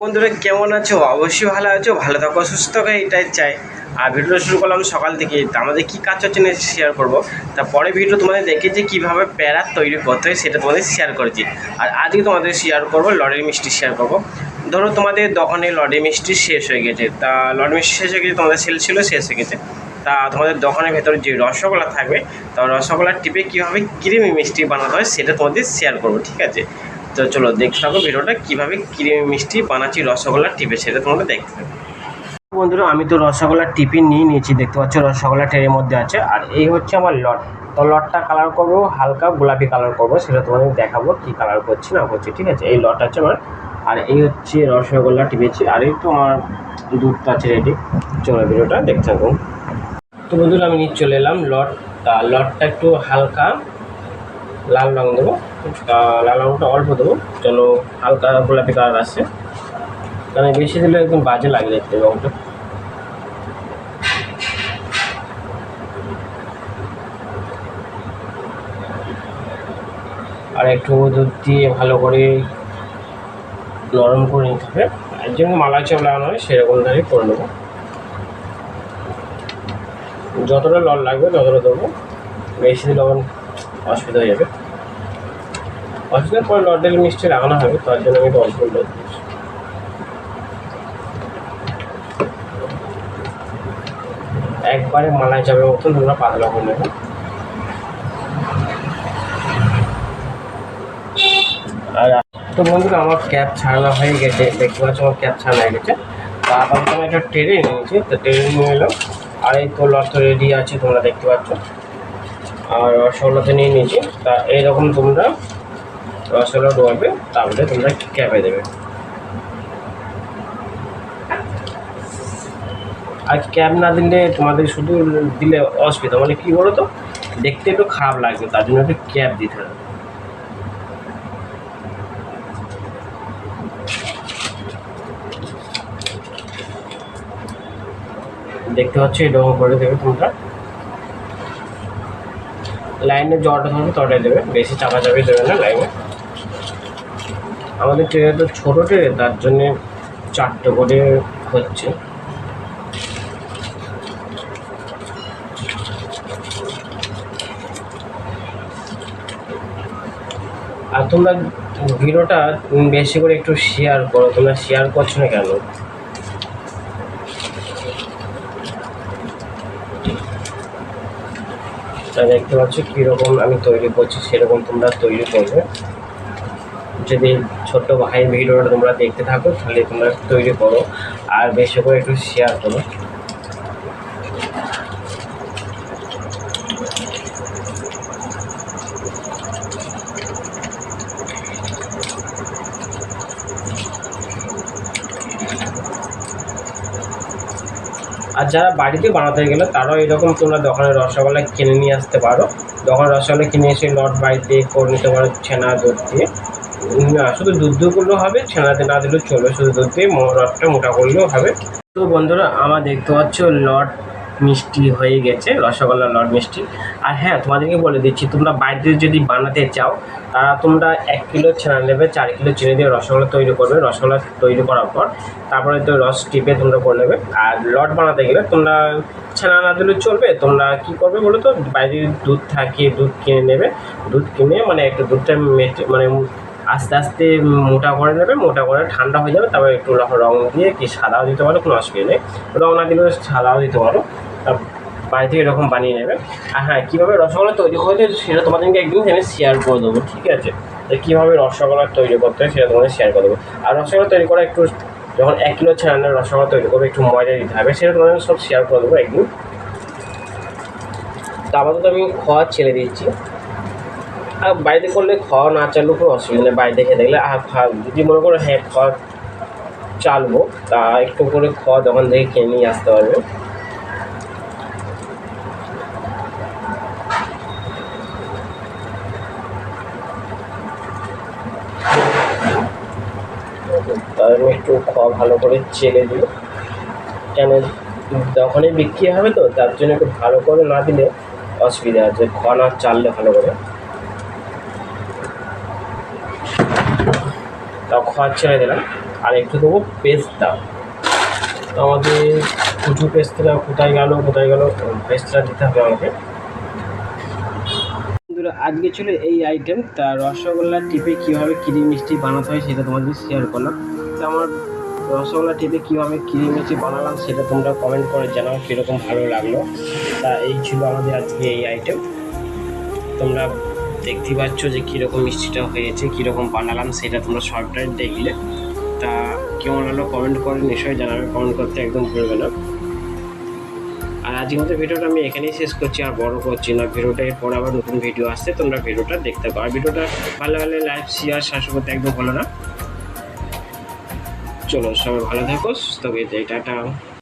বন্ধুরা, কেমন আছো? অবশ্যই ভালো আছো, ভালো থাকো, সুস্থ থাকো, এটাই চাই। আর ভিডিওটা শুরু করলাম সকাল থেকে। তা আমাদের কী কাজ হচ্ছে না শেয়ার করব। তারপরে ভিডিও তোমাদের দেখেছি কীভাবে প্যারা তৈরি করতে হয় সেটা তোমাদের শেয়ার করেছি। আর আজকে তোমাদের শেয়ার করব লরির মিষ্টি শেয়ার করব। ধরো তোমাদের দোকানে লরি মিষ্টি শেষ হয়ে গেছে। তা লরি মিষ্টি শেষ হয়ে গেছে, তোমাদের সেল ছিল, শেষ হয়ে গেছে। তা তোমাদের দোকানের ভেতরে যে রসগোল্লা থাকবে, তা রসগোল্লা টিপে কীভাবে ক্রিমি মিষ্টি বানাতে হয় সেটা তোমাদের শেয়ার করব, ঠিক আছে? তো চলো দেখতে থাকো ভিডিওটা, কীভাবে ক্রিমি মিষ্টি, বানাচ্ছি রসগোল্লা টিপে, সেটা তোমরা দেখতে থাকো। বন্ধুরা, আমি তো রসগোল্লা টিফিন নিয়ে নিয়েছি, দেখতে পাচ্ছ রসগোল্লা ট্রের মধ্যে আছে, আর এই হচ্ছে আমার লট। তো লটটা কালার করব, হালকা গোলাপি কালার করব, সেটা তোমাদের দেখাবো কি কালার করছি, না করছি, ঠিক আছে? এই লট আছে আমার, আর এই হচ্ছে রসগোল্লা টিপেছি, আর এই তো আমার দুধটা আছে রেডি চলো ভিডিওটা দেখতে থাকুন তো বন্ধুরা, আমি নিয়ে চলে এলাম লট। তা লটটা একটু হালকা, লাল রঙ দেবো। তা লাল রঙটা অল্প দেবো, যেন হালকা গোলাপি কালার আসে। কারণ বেশি দিলে একদম বাজে লাগে দেখতে রঙটা। আর একটু দুধ দিয়ে ভালো করে নরম করে নিতে হবে। এর জন্য মালাই চাপ লাগানো হয় সেরকম ধরে করে নেব। যতটা লল লাগবে ততটা দেবো। বেশি দিলে অসুবিধা হয়ে যাবে। অসুবিধার পরে লডেল মিষ্টি লাগানো হবে, তার জন্য আমি অল্প লড দিচ্ছি একবারে মালাই যাবে মতন তোমরা পাতলা করে নেবে আর তো বন্ধুরা, আমার ক্যাব ছাড়ানো হয়ে গেছে। দেখতে পাচ্ছ আমার ক্যাব ছাড়ানো হয়ে গেছে। তো আপাতত আমি একটা ট্রেনে নিয়েছি তো ট্রেনে নিয়ে এলাম। আর এই তো লট রেডি আছে, তোমরা দেখতে পাচ্ছ। আর রসগোল্লাতে নিয়ে নিয়েছি। তা এইরকম তোমরা রসগোল্লা ডোয়াবে তারপরে তোমরা ক্যাবে দেবে। আর ক্যাব না দিলে তোমাদের শুধু দিলে অসুবিধা। মানে কী বলো তো দেখতে একটু খারাপ লাগবে, তার জন্য একটু ক্যাব দিতে হবে। দেখতে পাচ্ছ এরকম করে দেবে তোমরা। লাইনে জলটা ধরবে তটাই দেবে, বেশি চাপা চাপি দেবে না লাইনে। আমাদের ট্রেনে তো ছোটো ট্রেনে, তার জন্যে চারটে করে হচ্ছে। আর তোমরা ভিডিওটা বেশি করে একটু শেয়ার করো, তোমরা শেয়ার করছ না কেন? তা দেখতে পাচ্ছ কীরকম আমি তৈরি করছি, সেরকম তোমরা তৈরি করবে। যদি ছোট্ট ভাই ভিডিওটা তোমরা দেখতে থাকো, তাহলে তোমরা তৈরি করো আর বেশি করে একটু শেয়ার করো। আর যারা বাড়িতে বানাতে গেলে, তারাও এরকম তোমরা দোকানে রসগোল্লা কিনে নিয়ে আসতে পারো। দোকানে রসগোল্লা কিনে এসে লট বাড়িতে করে নিতে পারো, ছানা দুধ দিয়ে না শুধু দুধ করলেও হবে ছানাতে না দিলেও চলবে শুধু দুধ দিয়ে লটটা মোটা করলেও হবে। তো বন্ধুরা, আমার দেখতে পাচ্ছ লট মিষ্টি হয়ে গেছে, রসগোল্লা লট মিষ্টি। আর হ্যাঁ তোমাদেরকে বলে দিচ্ছি, তোমরা বাড়িতে যদি বানাতে চাও, তারা তোমরা এক কিলো ছানা নেবে, চার কিলো চিনি দিয়ে রসগোল্লা তৈরি করবে, রসগোল্লা তৈরি করার পর তারপরে তো রস টিপে তোমরা করে নেবে। আর লট বানাতে গেলে তোমরা ছানা না দিলে চলবে, তোমরা কি করবে বলো তো? বাইরে দুধ থাকে, দুধ কিনে নেবে। দুধ কিনে মানে একটু দুধটা মানে আস্তে আস্তে মোটা করে নেবে, মোটা করে ঠান্ডা হয়ে যাবে, তারপর একটু র- রং দিয়ে কি সাদাও দিতে পারো, কোনো অসুবিধা নেই। রং না দিলেও সাদাও দিতে পারো। তা থেকে এরকম বানিয়ে নেবে। আর হ্যাঁ কীভাবে রসগোল্লা তৈরি করতে সেটা তোমাদেরকে একদিন আমি শেয়ার করে দেবো, ঠিক আছে? কীভাবে রসগোল্লা তৈরি করতে হয় সেটা তোমাদের শেয়ার করে দেবো। আর রসগোল্লা তৈরি করা একটু, যখন এক কিলো ছানার রসগোল্লা তৈরি করবে, একটু ময়দা দিতে হবে, সেটা তোমাদের সব শেয়ার করে দেবো একদিন। তো আপাতত আমি খাওয়া ছেড়ে দিচ্ছি। বাড়িতে করলে খাওয়া না চাললেও কোনো অসুবিধা নেই। বাড়িতে খেয়ে দেখলে আর খা- যদি মনে করো হ্যাঁ খাওয়া চালবো, তা একটু করে খাওয়া দোকান থেকে কিনে নিয়ে আসতে পারবে। তার একটু খাওয়া ভালো করে চেলে দিই কেন, দোকানে বিক্রি হবে তো, তার জন্য একটু ভালো করে না দিলে অসুবিধা আছে। খাওয়া না চাললে ভালো করে। তাও খাওয়া ছেড়ে দিলাম। আর একটু দেবো পেস্তা। তো আমাদের কুচু পেস্তাটা কোথায় গেল কোথায় গেল পেস্তা দিতে হবে আমাকে। আজকে ছিল এই আইটেম তা রসগোল্লা টিপে কীভাবে ক্ষীরি মিষ্টি বানাতে হয় সেটা তোমাদের শেয়ার করলাম। তো আমার রসগোল্লা টিপে কীভাবে ক্ষীরি মিষ্টি বানালাম সেটা তোমরা কমেন্ট করে জানাও কীরকম ভালো লাগল। তা এই ছিল আমাদের আজকে এই আইটেম তোমরা দেখতে পাচ্ছ যে কীরকম মিষ্টিটা হয়েছে, কীরকম বানালাম সেটা তোমরা শর্টটাই দেখলে। তা কেমন হলো কমেন্ট করে নিশ্চয়ই জানাবে কমেন্ট করতে একদম ভুলবে না। আর আজকের মতো ভিডিওটা আমি এখানেই শেষ করছি, আর বড় করছি না। ভিডিওটা এরপর আবার নতুন ভিডিও আসছে, তোমরা ভিডিওটা দেখতে পারো। আর ভিডিওটা ভালো লাগলে লাইক শেয়ার শাসন করতে একদম ভালো না। চলো সবাই ভালো থাকো, সুস্থ হয়ে যাই, টাটা।